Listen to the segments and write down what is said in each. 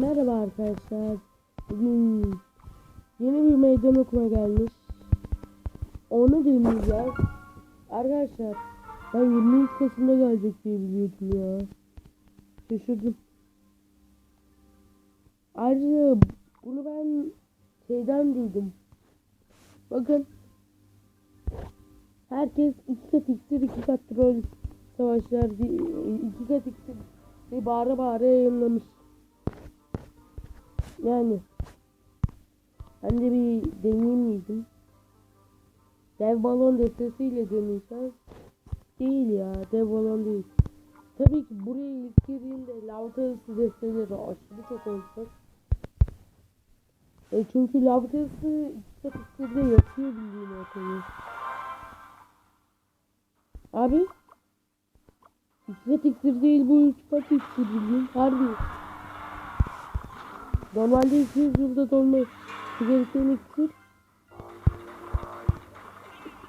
Merhaba arkadaşlar. Bugün yeni bir meydan okuma gelmiş. Onu deneyeceğiz. Arkadaşlar ben 23 Kasım'da gelecek diye biliyordum ya. Şaşırdım. Ayrıca bunu ben şeyden duydum. Bakın. Herkes iki kat iksir, iki kat troll savaşlar, iki kat iksir diye bağıra bağıra yayınlamış. Yani ben de bir deneyeyim dedim. Dev balon destesiyle deneyeceğiz. Değil ya dev balon değil. Tabii ki buraya ilk girdiğimde lav kayısı desteleri aşırı çok olacak. E çünkü lav kayısı iki kat iksirde yakıyor bildiğin ortayı. Abi iki kat iksir değil bu üç kat iksir bildiğin harbi. Normalde 200 yılda dolma gereken iksir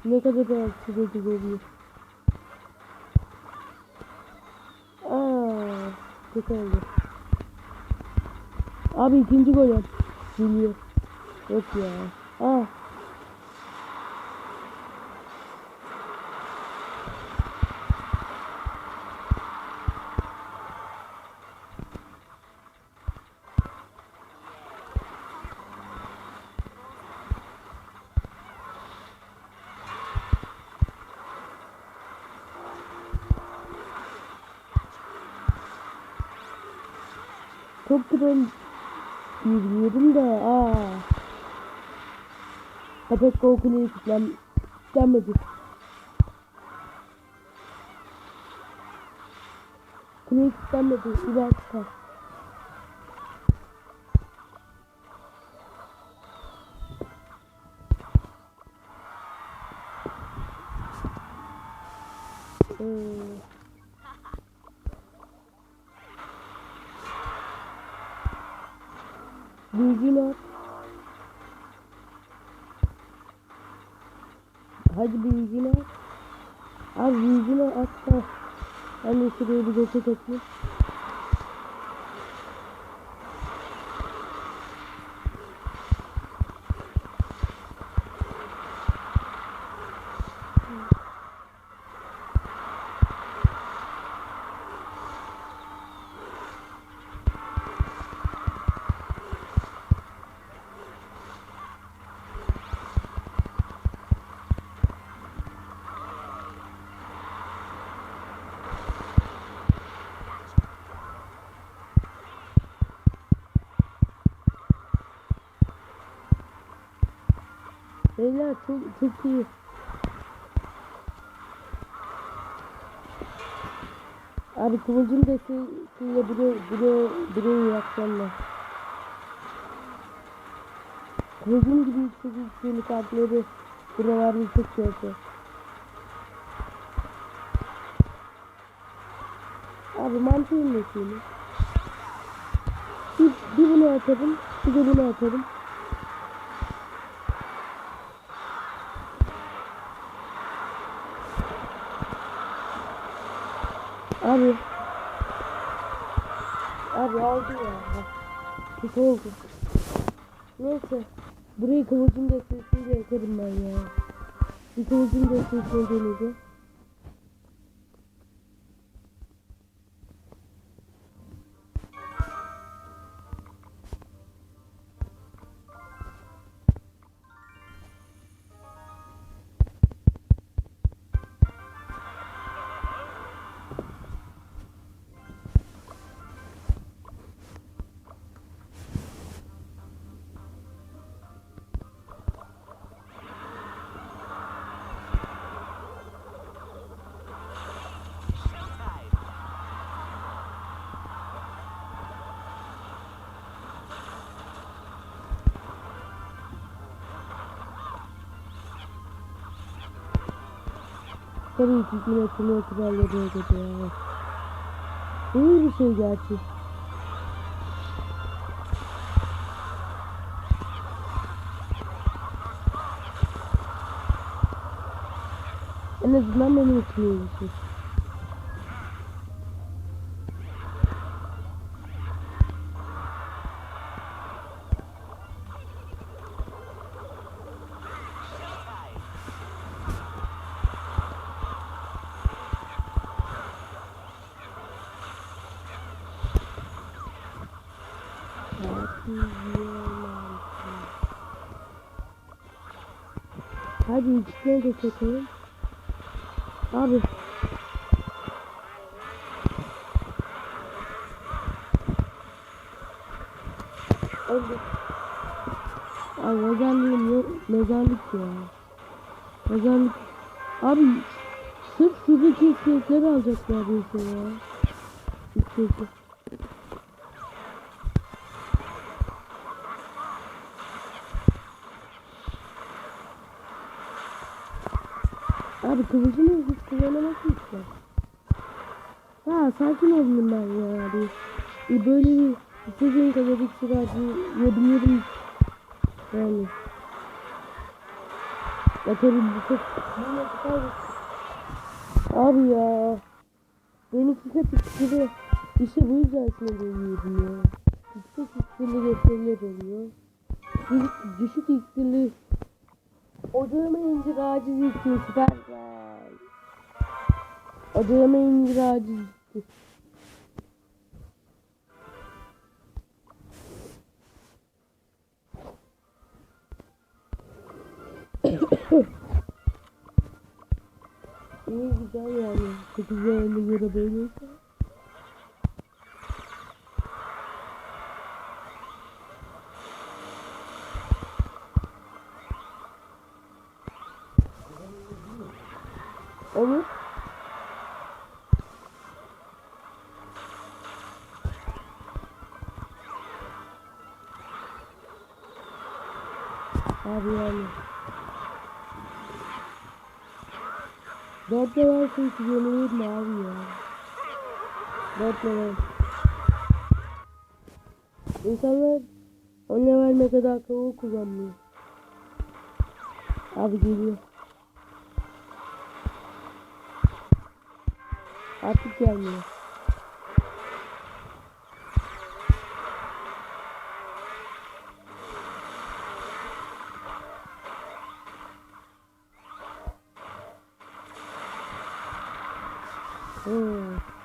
ne kadar rahatsız edici oluyor. Aaa kötü oldu. Abi ikinci gol yap. Geliyor. Yok ya. Aa. Çok troll yürüyorum da aa. Köpek korkulayı kilitlen, kilitlenmedi. Kuleyi kilitlenmedi. İler çıkar. Ee, Büyücünü at. Hadi büyücünü at. Abi büyücünü at da. Ben de şuraya bir geçe takayım. Beyler çok, çok iyi. Abi kıvılcım desteğiyle buraya, buraya, buraya yapacağım ben. Kıvılcım gibi yüksek yüksekli kartları buralarda çok kötü. Abi mantığım ne? Bir, bir bunu atarım, bir de bunu atarım. Abi. Abi aldı ya. Kötü oldu. Neyse. Burayı kıvılcım destesiyle yakarım ben ya. Bir kıvılcım destesiyle deneyeceğim. Tabii ki yine tüm kuralları ödedi ya. İyi bir şey gerçi. En azından benim için iyi bir şey. Hadi ikisine de çekelim. Abi. Öldü. Ay mezarlığım yok. Mezarlık ya. Mezarlık. Abi sırf şuradaki iskeletleri alacaklar şey ya. İskeleti. Abi kılıcını hiç kullanamazsın işte. Ha sakin olayım ben ya abi. E, böyle bir istediğin kadar iksir yiyebilirim. Yani. Ya bu çok... Abi ya. Benimki hep iksiri. İşte bu yüzden sinirleniyorum ya. Yüksek iksirli gösteriler oluyor. Düşük, düşük Odama incir aciz için süperler. Odama incir aciz için. İyi güzel yani. 8 yaşına göre böyleyse. Olur. Abi yani. Dört level çünkü yenileyim mi abi ya? Dört level. İnsanlar on level ne kadar akıllı kullanmıyor. Abi geliyor. Офигел мне. Э. Ooh.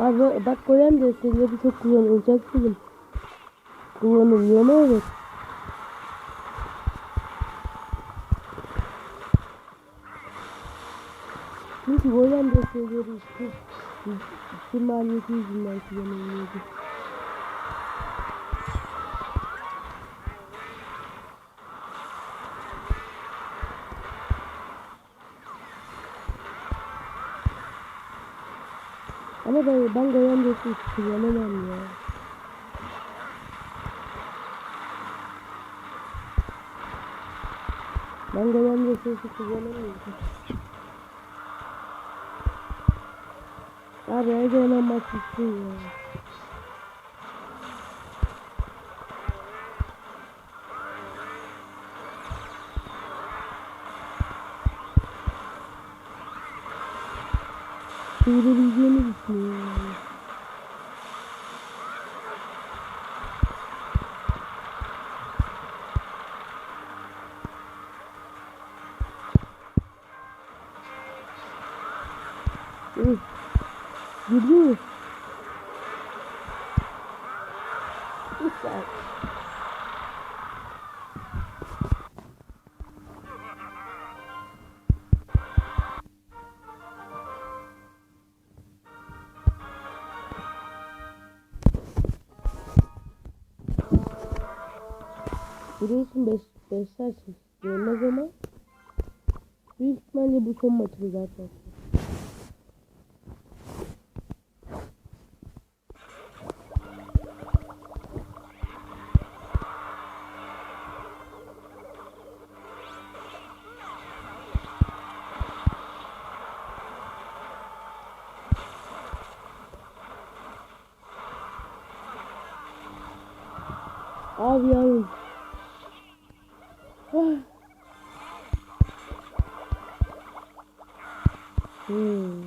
Abi bak golem desteleri çok kullanılacak film. Kullanılıyor mu evet. Çünkü golem desteleri işte işte maliyeti yüzünden kullanılıyordu. Ama ben, ben desteği kullanamam ya. Ben desteği kullanamıyorum. Abi hadi hemen maç ya. Gidiyor. Güzel. Biliyorsun 5 5 saat gelmez ama büyük ihtimalle bu son maçımız zaten. Abi. Ah. Hmm.